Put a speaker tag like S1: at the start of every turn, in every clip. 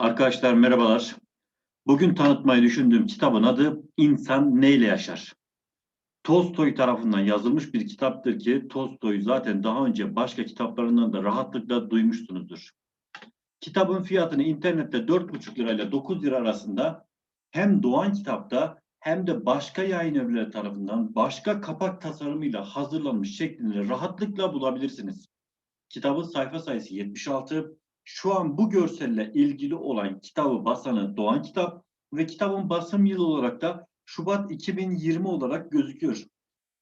S1: Arkadaşlar merhabalar. Bugün tanıtmayı düşündüğüm kitabın adı İnsan Neyle Yaşar? Tolstoy tarafından yazılmış bir kitaptır ki Tolstoy zaten daha önce başka kitaplarından da rahatlıkla duymuşsunuzdur. Kitabın fiyatını internette 4,5 lirayla 9 lira arasında hem Doğan Kitap'ta hem de başka yayın evleri tarafından başka kapak tasarımıyla hazırlanmış şeklinde rahatlıkla bulabilirsiniz. Kitabın sayfa sayısı 76. Şu an bu görselle ilgili olan kitabı basanı Doğan Kitap ve kitabın basım yılı olarak da Şubat 2020 olarak gözüküyor.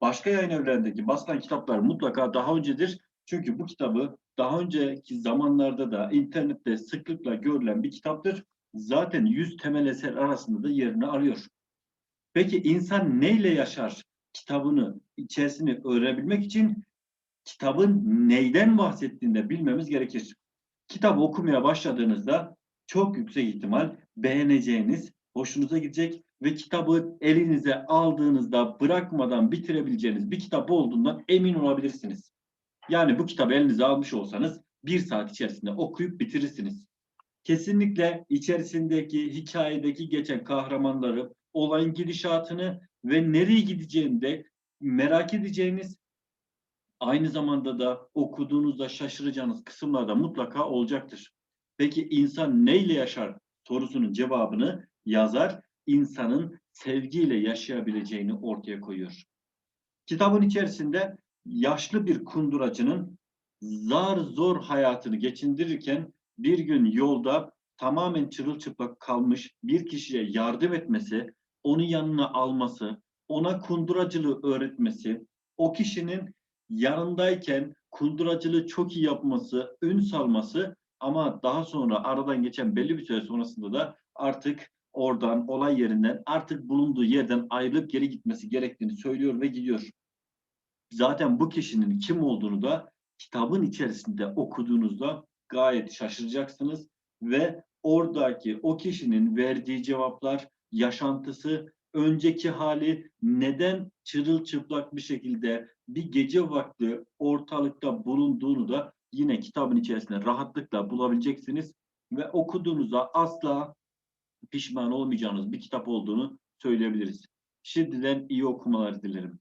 S1: Başka yayın evlerindeki basılan kitaplar mutlaka daha öncedir. Çünkü bu kitabı daha önceki zamanlarda da internette sıklıkla görülen bir kitaptır. Zaten 100 temel eser arasında da yerini alıyor. Peki insan neyle yaşar kitabını içerisini öğrenebilmek için kitabın neyden bahsettiğinde bilmemiz gerekir. Kitabı okumaya başladığınızda çok yüksek ihtimal beğeneceğiniz, hoşunuza gidecek ve kitabı elinize aldığınızda bırakmadan bitirebileceğiniz bir kitap olduğundan emin olabilirsiniz. Yani bu kitabı elinize almış olsanız bir saat içerisinde okuyup bitirirsiniz. Kesinlikle içerisindeki hikayedeki geçen kahramanları, olayın gidişatını ve nereye gideceğini de merak edeceğiniz aynı zamanda da okuduğunuzda şaşıracağınız kısımlar da mutlaka olacaktır. Peki insan neyle yaşar sorusunun cevabını yazar insanın sevgiyle yaşayabileceğini ortaya koyuyor. Kitabın içerisinde yaşlı bir kunduracının zar zor hayatını geçindirirken bir gün yolda tamamen çırılçıplak kalmış bir kişiye yardım etmesi, onu yanına alması, ona kunduracılığı öğretmesi, o kişinin yanındayken kunduracılığı çok iyi yapması, ün salması ama daha sonra aradan geçen belli bir süre sonrasında da artık oradan, olay yerinden, artık bulunduğu yerden ayrılıp geri gitmesi gerektiğini söylüyor ve gidiyor. Zaten bu kişinin kim olduğunu da kitabın içerisinde okuduğunuzda gayet şaşıracaksınız ve oradaki o kişinin verdiği cevaplar, yaşantısı, önceki hali neden çırılçıplak bir şekilde bir gece vakti ortalıkta bulunduğunu da yine kitabın içerisinde rahatlıkla bulabileceksiniz ve okuduğunuzda asla pişman olmayacağınız bir kitap olduğunu söyleyebiliriz. Şimdiden iyi okumalar dilerim.